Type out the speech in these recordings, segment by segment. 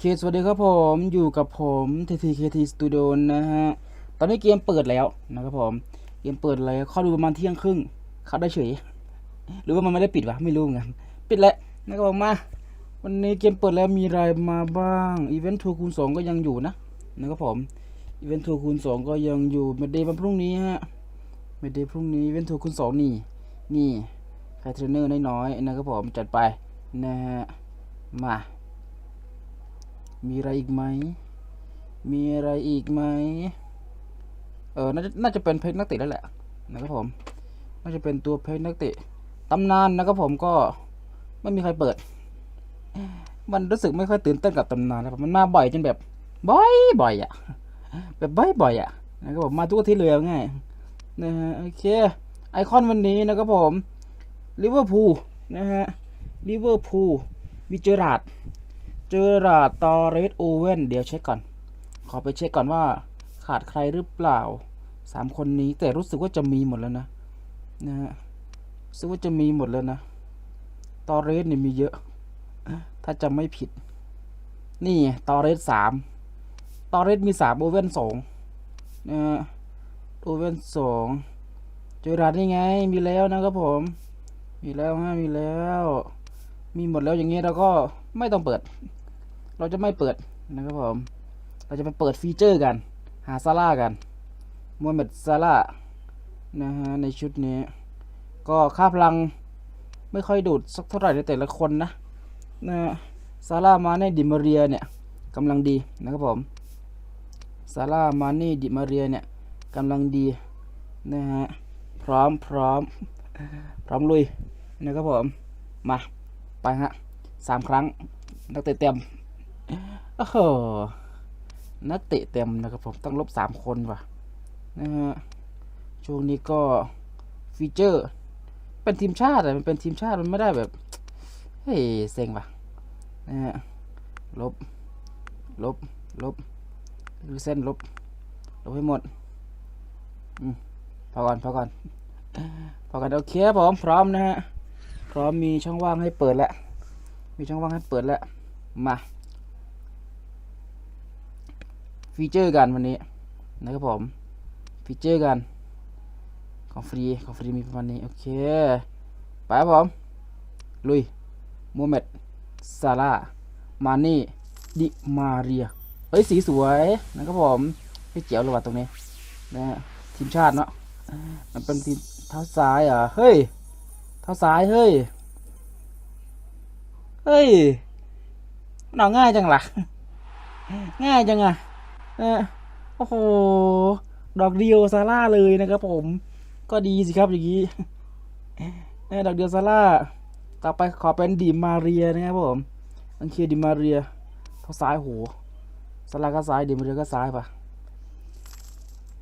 เคสวัสดีครับผมอยู่กับผม TTKT Studio นะฮะ ตอนนี้เกมเปิดแล้วนะครับผม เกมเปิดแล้วเข้าดูประมาณเที่ยงครึ่ง เข้าได้เฉย หรือว่ามันไม่ได้ปิดวะไม่รู้เหมือนกัน ปิดแล้วนะครับผมมา วันนี้เกมเปิดแล้วมีอะไรมาบ้างอีเวนต์ทัวร์คูณสองก็ยังอยู่นะนะครับผมอีเวนต์ทัวร์คูณสองก็ยังอยู่เมดเดย์วันพรุ่งนี้ฮะเมดเดย์พรุ่งนี้อีเวนต์ทัวร์คูณสองนี่นี่ใครเทรนเนอร์น้อยๆนะครับผมจัดไปนะฮะมา มีอะไรอีกไหม มีอะไรอีกไหม เออ น่าจะน่าจะเป็นเพชรนักเตะแล้วแหละนะครับผม น่าจะเป็นตัวเพชรนักเตะตำนานนะครับผมก็ไม่มีใครเปิด มันรู้สึกไม่ค่อยตื่นเต้นกับตำนานแล้วมันมาบ่อยจนแบบ บ่อยบ่อยอะแบบบ่อยบ่อยอะนะครับผมมาทุกทิตย์เลยเอาง่ายนะฮะโอเค ไอคอนวันนี้นะครับผมลิเวอร์พูลนะฮะลิเวอร์พูลมีเจอราร์ด เจอราร์ดตอเรสโอเว่นเดี๋ยวเช็คก่อน ขอไปเช็คก่อนว่าขาดใครหรือเปล่าสามคนนี้แต่รู้สึกว่าจะมีหมดแล้วนะนะฮะรู้สึกว่าจะมีหมดแล้วนะตอเรสเนี่ยมีเยอะ ถ้าจำไม่ผิด นี่ตอเรสสามตอเรสมีสามโอเว่นสองนะฮะโอเว่นสองเจอราร์ดนี่ไงมีแล้วนะครับผม มีแล้วฮะมีแล้ว มีหมดแล้วอย่างนี้เราก็ไม่ต้องเปิด เราจะไม่เปิดนะครับผม เราจะไปเปิดฟีเจอร์กัน หาซาร่ากันมูฮัมเหม็ดซาร่านะฮะในชุดนี้ ก็ค่าพลังไม่ค่อยดูดสักเท่าไหร่ในแต่ละคนนะนะฮะซาร่ามาในดิมาเรียเนี่ยกำลังดีนะครับผมซาร่ามานี่ดิมาเรียเนี่ยกำลังดีนะฮะพร้อมพร้อมพร้อมลุยนะครับผมมา ไปฮะสามครั้ง นักเตะเต็มโอ้โหนักเตะเต็มนะครับผมต้องลบสามคนว่ะนะฮะช่วงนี้ก็ฟีเจอร์เป็นทีมชาติอะมันเป็นทีมชาติมันไม่ได้แบบเฮ้ยเซ็งว่ะนะฮะลบลบลบรือเส้นลบลบให้หมดอืมพอก่อนพอก่อนพอก่อนโอเคครับผมพร้อมนะฮะ ร้อมมีช่องว่างให้เปิดแล้ว มีช่องว่างให้เปิดแล้ว มา ฟีเจอร์กันวันนี้นะครับผม ฟีเจอร์กันของฟรี ของฟรีมีประมาณนี้ โอเค ไปครับผม ลุยมูฮัมเม็ดซาร่า มานี่ ดิมาเรีย เฮ้ย สีสวยนะครับผมพี่เจ๋วเลยว่ะตรงนี้นะทีมชาติเนาะ มันเป็นทีมเท้าซ้ายอะ เฮ้ย เท้าซ้ายเฮ้ย เฮ้ยมันเอาง่ายจังล่ะ ง่ายจังอะเออโอ้โห ดอกเดียวซาร่าเลยนะครับผม ก็ดีสิครับอย่างนี้เออดอกเดียวซาร่า ต่อไปขอเป็นดิมาเรียนะครับผมอังเคียดิมาเรียเท้าซ้ายโหซาร่าก็ซ้ายดิมาเรียก็ซ้ายปะ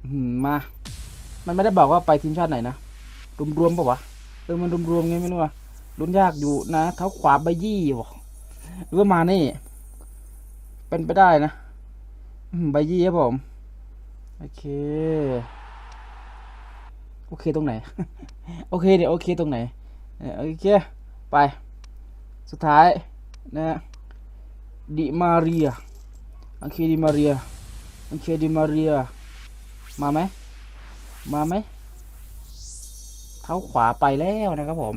อืมมา มันไม่ได้บอกว่าไปทีมชาติไหนนะ รวมๆปะวะ เออมันรวมๆไงไม่รู้อะลุ้นยากอยู่นะเท้าขวาใบยี่บอกหรือว่ามานี่ เป็นไปได้นะใบยี่ครับผม โอเค โอเคตรงไหน โอเคเดี๋ยวโอเคตรงไหนโอเค ไป สุดท้ายนะดิมาเรียโอเคดิมาเรียโอเคดิมาเรีย มาไหมมาไหม เท้าขวาไปแล้วนะครับผม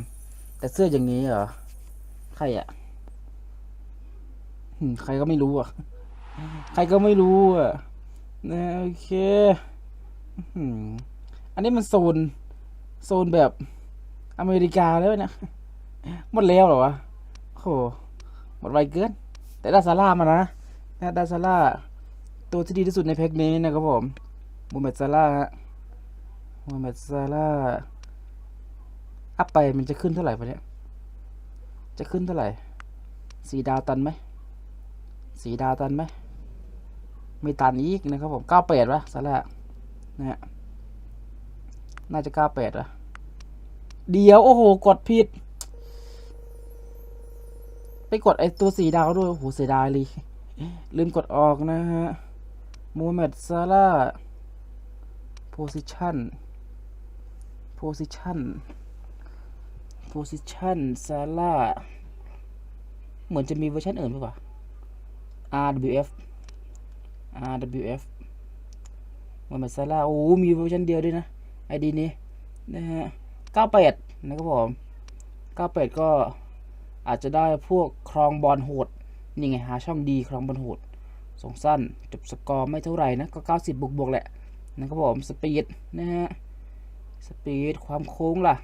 แต่เสื้ออย่างนี้เหรอ ใครอะ่ะใครก็ไม่รู้อะ ใครก็ไม่รู้อะนะโอเคอืมอันนี้มันโซน โซนแบบอเมริกาแล้วนะหมดแล้วเหรอวะโหหมดไวเกิน แต่ดาซาร่ามานะนะดาซาร่าตัวที่ดีที่สุดในแพ็กนี้นะครับผมมูมเม็ดซาร่าฮะมูมเม็ดซาร่า อัพไปมันจะขึ้นเท่าไหร่ปะเนี่ย จะขึ้นเท่าไหร่สีดาวตันไหมสีดาวตันไหมไม่ตันอีกนะครับผมเก้าแปดวะสาระนะฮะน่าจะเก้าแปดวะเดี๋ยวโอ้โห กดผิด ไปกดไอตัวสีดาวด้วย โอ้โหเสียดายเลย ลืมกดออกนะฮะมูเมดซาร่า position position position ซาร่าเหมือนจะมีเวอร์ชันอื่นป่ะวะ RWF RWF มันมาซาร่าโอ้มีเวอร์ชันเดียวด้วยนะไอดีนี้นะฮะ 98 นะครับผม 98 ก็อาจจะได้พวกครองบอลโหด นี่ไง หาช่องดีครองบอลโหดสองสั้น จบสกอร์ไม่เท่าไหร่นะ ก็ 90 บวกบวกๆแหละ นะครับผม สปีดนะฮะ สปีดความโค้งล่ะ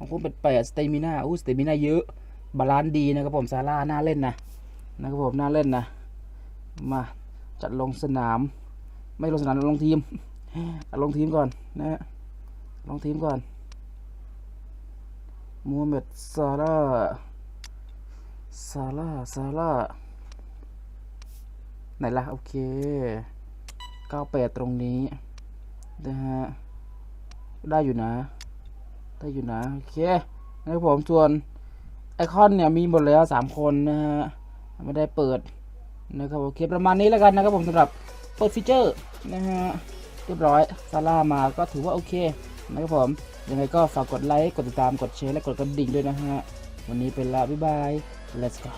ความโค้งเป็น8สเตมิน่าอู้สเตมิน่าเยอะ บาลานซ์ดีนะครับผมซาร่าน่าเล่นนะนะครับผมน่าเล่นนะมาจัดลงสนาม ไม่ลงสนามลงทีมเอาลงทีมก่อนนะฮะลงทีมก่อนมูฮัมเหม็ดซาร่าซาร่าซาร่าไหนล่ะ โอเค 98 ตรงนี้นะฮะได้อยู่นะ ได้อยู่นะโอเคนะครับผมส่วนไอคอนเนี่ยมีหมดแล้วสามคนนะฮะไม่ได้เปิดนะครับโอเคประมาณนี้แล้วกันนะครับผมสำหรับเปิดฟีเจอร์นะฮะเรียบร้อยซาร่ามาก็ถือว่าโอเคนะครับผมยังไงก็ฝากกดไลค์กดติดตามกดแชร์และกดกระดิ่งด้วยนะฮะวันนี้เป็นละบ๊ายบาย let's go